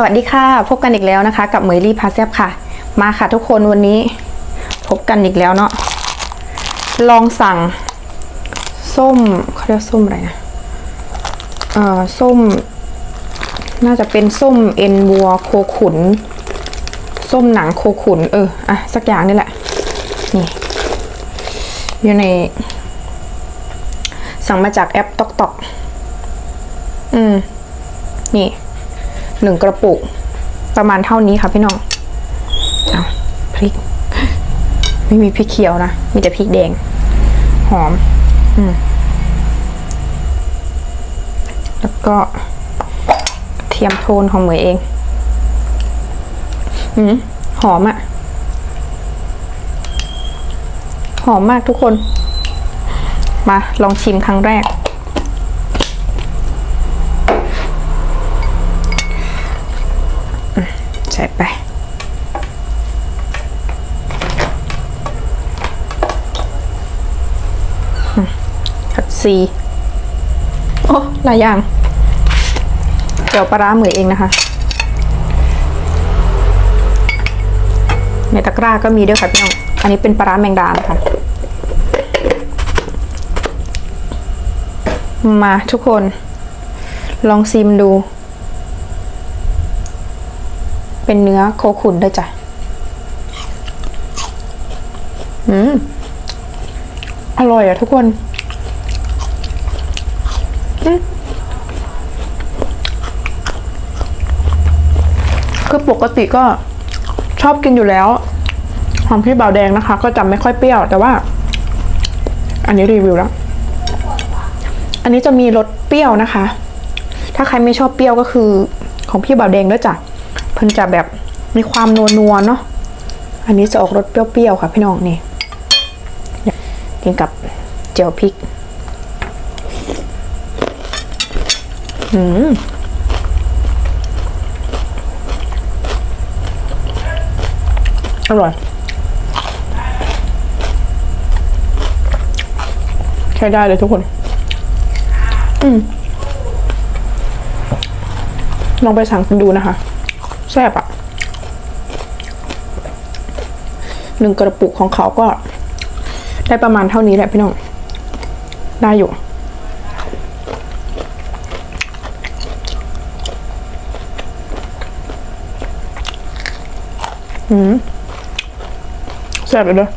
สวัสดีค่ะ พบกันอีกแล้วนะคะ กับเมยลี่พาแซบค่ะ มาค่ะทุกคนวันนี้พบกันอีกแล้วเนาะลองสั่ง ส้มเขาเรียกส้มอะไรนะเอ่อส้ม น่าจะเป็นส้มเอ็นวัวโคขุน ส้มหนังโคขุน เอออะสักอย่างนี่แหละ นี่ อยู่ใน สั่งมาจากแอปตอกตอกอืม นี่ หนึ่งกระปุก ประมาณเท่านี้ค่ะพี่น้องเอาพริก ไม่มีพริกเขียวนะ มีแต่พริกแดง หอม อืม แล้วก็กระเทียมโทนของเหมยเอง อืม หอมอะหอมมากทุกคน มาลองชิมครั้งแรก ใส่ไป ขัดซีโอ้หลายอย่างเดี๋ยวปลาร้าเหมยเองนะคะ ในตะกร้าก็มีด้วยค่ะพี่น้อง อันนี้เป็นปลาร้าแมงดานะคะมาทุกคนลองซิมดู เป็นเนื้อโคขุนด้วยจ้ะ อืม อร่อยอะทุกคน คือปกติก็ชอบกินอยู่แล้วของพี่บ่าวแดงนะคะ ก็จะไม่ค่อยเปรี้ยว แต่ว่า อันนี้รีวิวแล้ว อันนี้จะมีรสเปรี้ยวนะคะ ถ้าใครไม่ชอบเปรี้ยวก็คือของพี่บ่าวแดงด้วยจ้ะ เพิ่นจะแบบมีความนัวนัวๆเนาะอันนี้จะออกรสเปรี้ยวๆค่ะพี่น้องนี่กินกับเจียวพริกอืมอร่อยใช้ได้เลยทุกคน อืมลองไปสั่งดูนะคะ แซ่บอะหนึ่งกระปุกของเขาก็ ได้ประมาณเท่านี้แหละพี่น้อง ได้อยู่ อืมแซ่บเลยเด้อ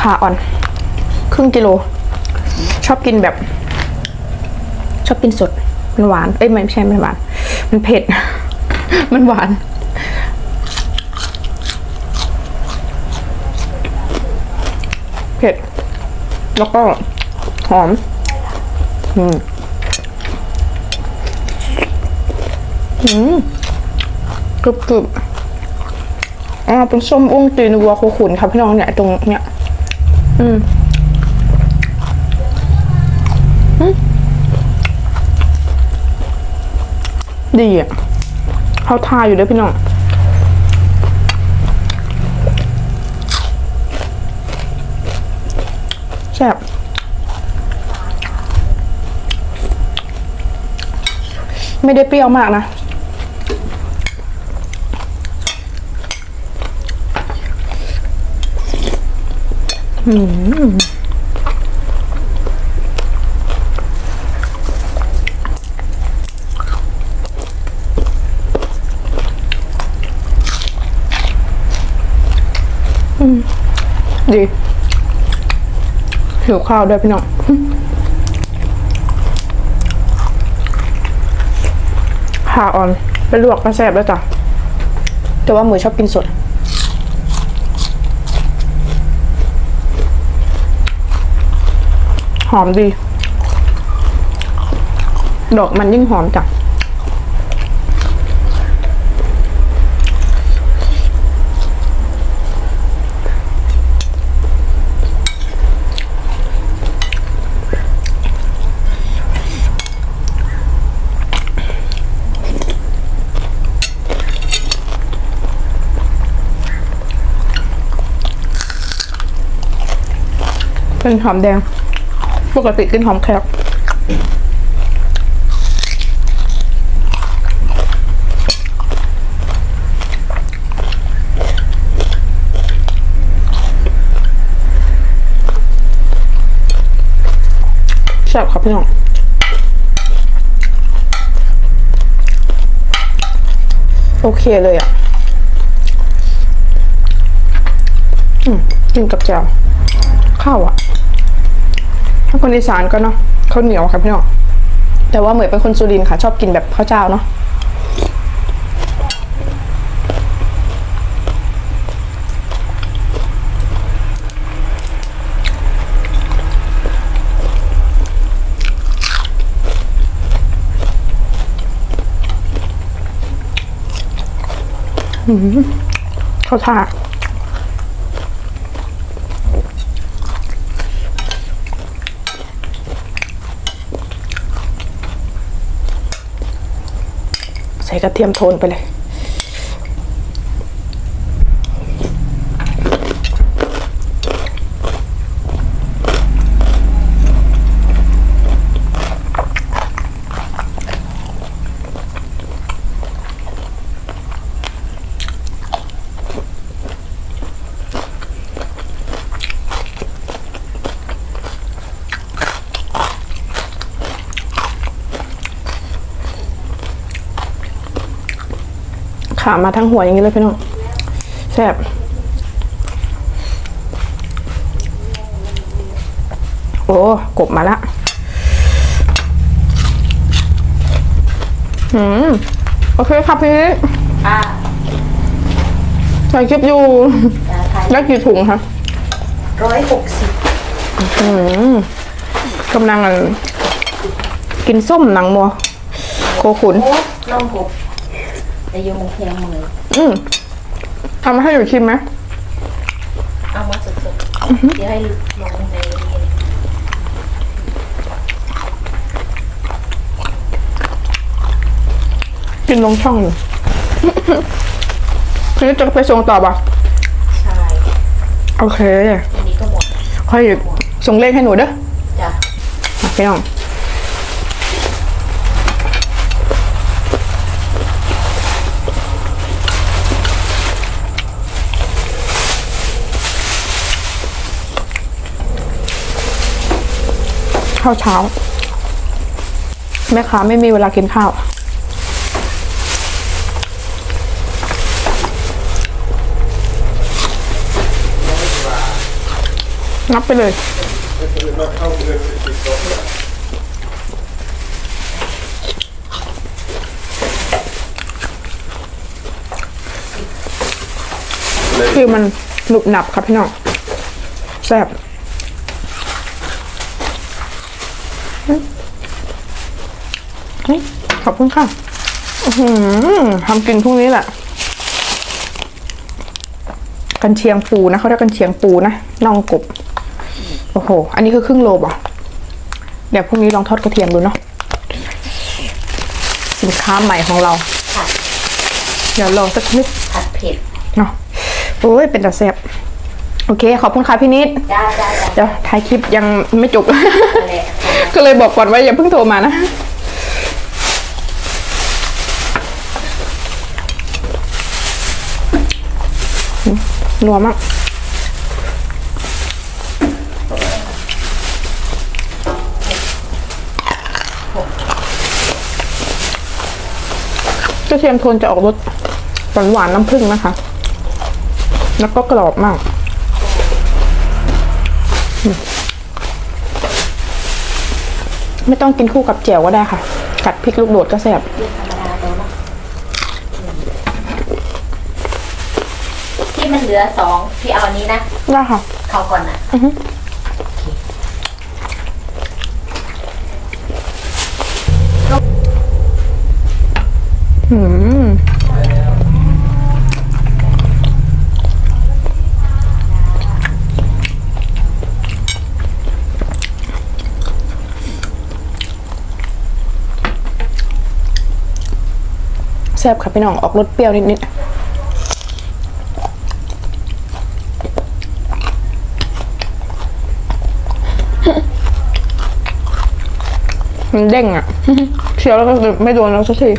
ขาอ่อน ครึ่งกิโล ชอบกินแบบ ชอบกินสด มันหวาน เอ้ยไม่ใช่ไม่หวาน มันเผ็ด มันหวานเผ็ด แล้วก็หอม อืมอืมกรึบกรึบอ่าเป็นส้มอุ้งตีนวัวโคขุนครับพี่น้องเนี่ย ตรงเนี้ย อืม ดีอะเขาทาอยู่ด้วยพี่น้องแซ่บไม่ได้เปรี้ยวมากนะฮืม ดีหิวข้าวด้วยพี่น้องขาอ่อนไปลวกก็แซ่บแล้วจ้ะแต่ว่าหมูชอบกินสดหอมดี ดอกมันยิ่งหอมจ้ะ เป็นหอมแดง ปกติกินหอมแคบแซ่บครับพี่น้องโอเคเลยอะอืมกินกับแจ่วข้าวอะ คนอีสานก็เนาะข้าวเหนียวครับพี่น้องแต่ว่าเหมยเป็นคนสุรินทร์ค่ะ ชอบกินแบบข้าวเจ้าเนาะอืมข้าวทาใกระเทียมโทนไปเลย ขามาทั้งหัวอย่างนี้เลยพี่น้องแซ่บโอ้กบมาละอืมโอเคครับพี่อ่าใส่คลิปอยู่ไทยได้กี่ถุงคะร้อยหกสิบอืมกำลังกินส้มหนังมัวโคขุนน้องหก แต่อยูมงแพงมืออืมทำให้อยู่ชิมไหมเอามาสดๆเดี๋ยวให้ลงในนี้เลยกินลงช่องอยู่ทีนี้จะไปส่งต่อปะใช่โอเค อันนี้ก็หมดค่อยส่งเลขให้หนูเด้อจ้ะอะพี่น้อง ข้าวเช้า แม่ค้าไม่มีเวลากินข้าวนับไปเลยคือมันหนุบหนับครับพี่น้องแซ่บ เฮ้ยขอบคุณค่ะอื้อหือทำกินพรุ่งนี้แหละ กันเชียงปูนะเขาเรียกกันเชียงปูนะน่องกบ โอ้โห อันนี้คือครึ่งโลบ่ะเดี๋ยวพรุ่งนี้ลองทอดกระเทียมดูเนาะสินค้าใหม่ของเราผัดเดี๋ยวลองสักนิดผัดเผ็ดเนาะโอ้ยเป็นตาแซ่บโอเค ขอบคุณค่ะพี่นิดได้ได้ได้เดี๋ยวถ่ายคลิปยังไม่จบนั่นแหละก็เลยบอกก่อนว่าอย่าเพิ่งโทรมานะ นัวมากกระเทียมโทนจะออกรสหวานหวานน้ำผึ้งนะคะ แล้วก็กรอบมากไม่ต้องกินคู่กับแจ่วก็ได้ค่ะ กัดพริกลูกโดดก็แซ่บ เรียกธรรมดาตัวเนาะที่มัน เหลือสองพี่เอาอันนี้นะได้ค่ะ เขาก่อนนะอือฮึอืมแซ่บค่ะพี่น้องออกรสเปรี้ยวนิดๆ มันเด้งอะเคี้ยวแล้วก็ไม่โดนแล้วสักที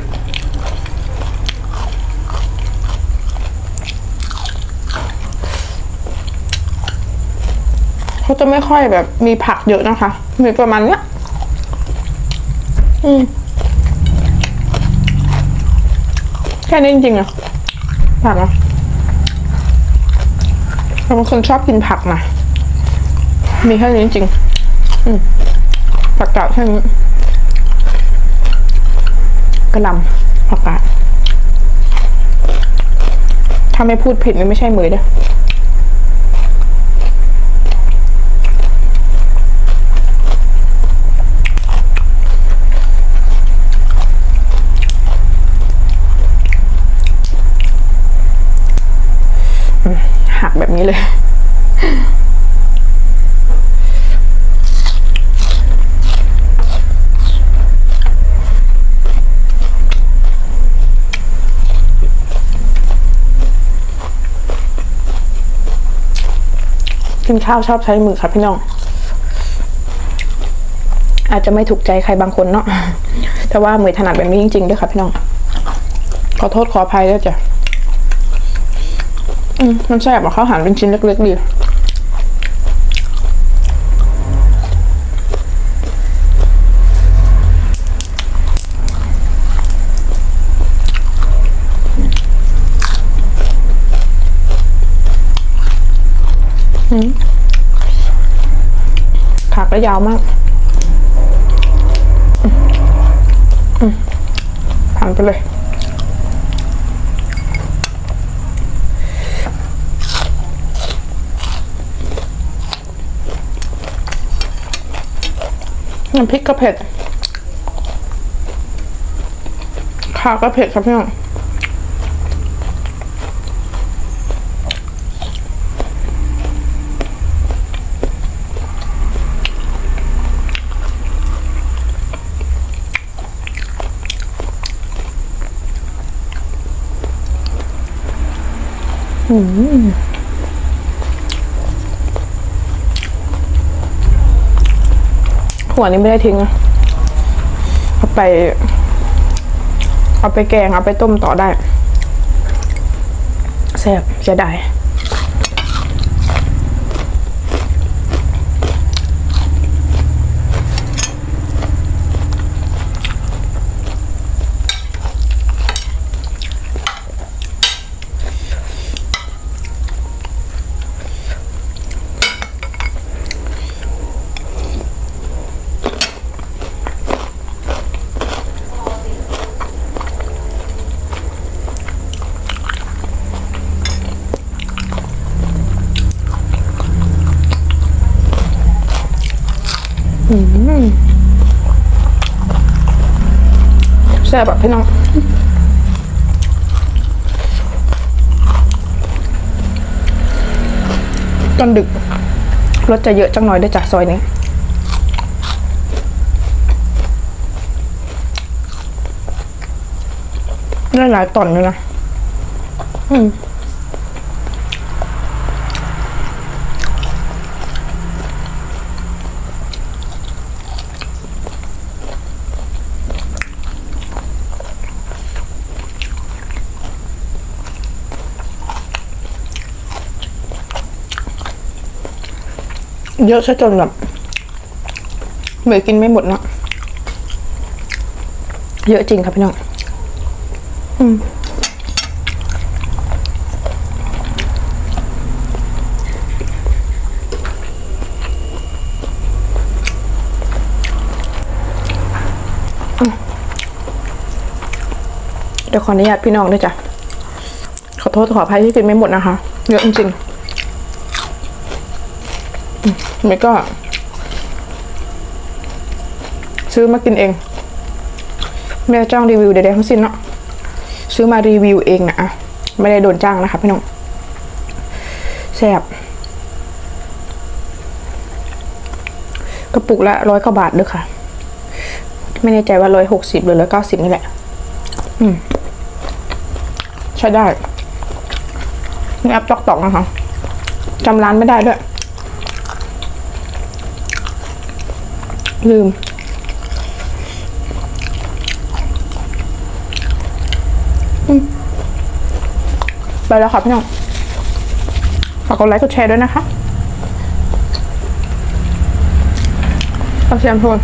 เขาจะไม่ค่อยแบบมีผักเยอะนะคะ มีประมาณเนี้ย อืม แค่นี้จริงๆอะผักอะเราเป็นคนชอบกินผักนะมีแค่นี้จริง อืม ผักกาดแค่นี้ ระลำผักกาดถ้าไม่พูดผิดนี่ไม่ใช่มือเด้อหักแบบนี้เลย กินข้าวชอบใช้มือครับพี่น้อง อาจจะไม่ถูกใจใครบางคนเนาะแต่ว่ามือถนัดแบบนี้จริงๆด้วยครับพี่น้อง ขอโทษขออภัยด้วยจ้ะมมันแซ่บอะเขาหั่นเป็นชิ้นเล็กๆดี ขาก็ยาวมากอืมอืมผ่านไปเลย น้ำพริกก็เผ็ดขาก็เผ็ดครับพี่น้อง หัวนี้ไม่ได้ทิ้งนะเอาไป เอาไปแกง เอาไปต้มต่อได้แซ่บเสียดายแซ่บแบบพี่น้องตอนดึกรถจะเยอะจังหน่อยด้วยจากซอยนี้ได้หลายตอนเลยนะอืม เยอะซะจนแบบเหมยกินไม่หมดนะเยอะจริงครับพี่น้องอืมเดี๋ยวขออนุญาตพี่น้องด้วยจ้ะ ขอโทษขออภัยที่กินไม่หมดนะคะ เยอะจริงๆ ไม่ก็ ซื้อมากินเอง ไม่ได้จ้างรีวิวใดๆทั้งสิ้นเนาะซื้อมารีวิวเองนะอะไม่ได้โดนจ้างนะคะพี่น้องแซ่บกระปุกละร้อยกว่าบาทด้วยค่ะ ไม่แน่ใจว่าร้อยหกสิบหรือร้อยเก้าสิบนี่แหละ อืม ใช้ได้นี่แอปจอกตอกนะคะจำร้านไม่ได้ด้วย ลืม ไปแล้วครับพี่น้อง ฝากกดไลค์กดแชร์ด้วยนะคะเอาแซมโทน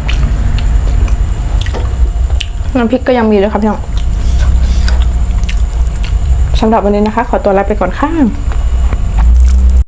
น้ำพริกก็ยังมีเลยครับพี่น้องสำหรับวันนี้นะคะ ขอตัวลาไปก่อนค่ะ